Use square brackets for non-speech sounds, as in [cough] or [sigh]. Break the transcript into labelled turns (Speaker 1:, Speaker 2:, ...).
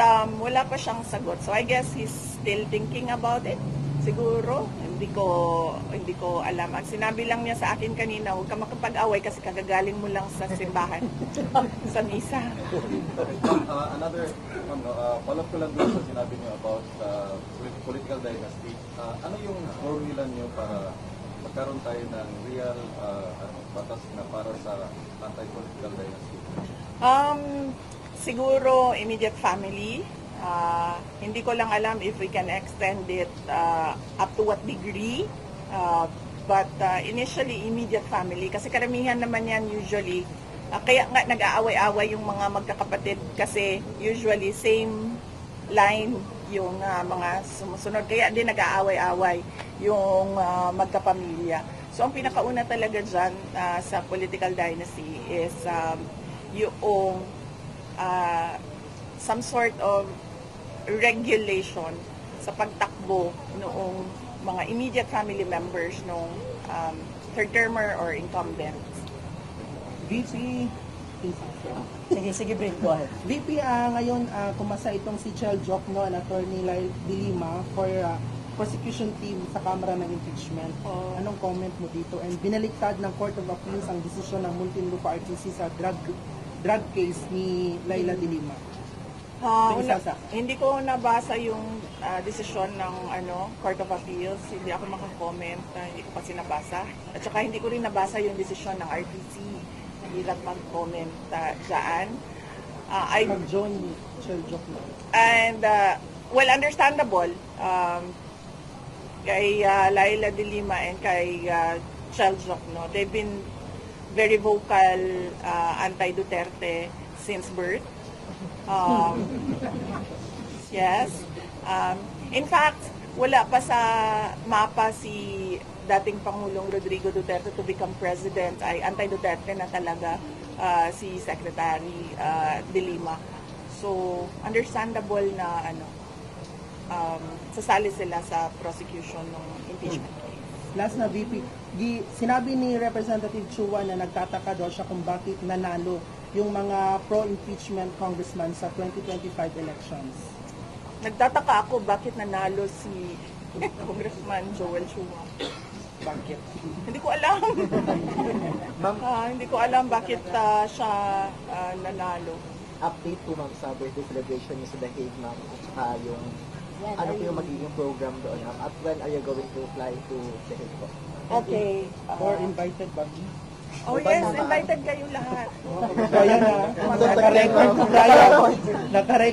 Speaker 1: um, wala pa siyang sagot. So I guess he's still thinking about it. Siguro, hindi ko hindi ko alam. Ang sinabi lang niya sa akin kanina, huwag ka makapag-away kasi kagagaling mo lang sa simbahan, [laughs] sa misa.
Speaker 2: Uh, another, no, uh, follow up ko lang doon sa sinabi niyo about uh, polit- political dynasty. Uh, ano yung formula niyo para magkaroon tayo ng real uh, ano, batas na para sa anti-political dynasty?
Speaker 1: Um, siguro immediate family. Ah, hindi ko lang alam if we can extend it ah, up to what degree. Ah, but ah, initially immediate family kasi karamihan naman yan usually ah, kaya nga nag-aaway-away yung mga magkakapatid kasi usually same line yung ah, mga sumusunod kaya din nag-aaway-away yung ah, magkapamilya. So ang pinakauna talaga dyan ah, sa political dynasty is um, yung ah, some sort of regulation sa pagtakbo noong mga immediate family members nung um, third termer or incumbents.
Speaker 3: VP,
Speaker 4: Sige, sige, Brent, go ahead.
Speaker 3: VP, ah, ngayon ah, kumasa itong si Chel Jokno and Attorney Lyle Dilima for ah, prosecution team sa Kamara ng Impeachment.
Speaker 1: Oh.
Speaker 3: Anong comment mo dito? And binaliktad ng Court of Appeals ang desisyon ng Multinlupa RTC sa drug drug case ni Laila Dilima. Sige,
Speaker 1: una- hindi ko nabasa yung ah, desisyon ng ano Court of Appeals. Hindi ako makakomment. ah, hindi ko kasi nabasa. At saka hindi ko rin nabasa yung desisyon ng RTC. Hindi lang mag-comment uh, dyan. Ah, I,
Speaker 3: John Chel Jokno.
Speaker 1: and, uh, well, understandable. Um, kay uh, Laila de Lima and kay uh, Chel no, they've been very vocal uh, anti-Duterte since birth. Um, yes. Um, in fact, wala pa sa mapa si dating Pangulong Rodrigo Duterte to become president ay anti-Duterte na talaga uh, si Secretary uh, De Lima. So, understandable na ano um, sasali sila sa prosecution ng impeachment.
Speaker 3: Last na VP, di, sinabi ni Representative Chua na nagtataka daw siya kung bakit nanalo yung mga pro-impeachment congressman sa 2025 elections.
Speaker 1: Nagtataka ako bakit nanalo si [laughs] Congressman Joel Chua.
Speaker 3: Bakit?
Speaker 1: Hindi ko alam. Ah, hindi ko alam bakit ah, siya ah, nanalo.
Speaker 4: Update po, ma'am, sa birthday celebration niyo sa The Hague, ma'am, at saka yung ano po yung magiging program doon, ma'am, at when are you going to fly to The Hague po?
Speaker 1: Okay.
Speaker 3: Or
Speaker 1: Ah,
Speaker 3: invited ba?
Speaker 1: oh yes, invited kayo lahat.
Speaker 3: So, yun na. Naka-record po tayo. Naka-record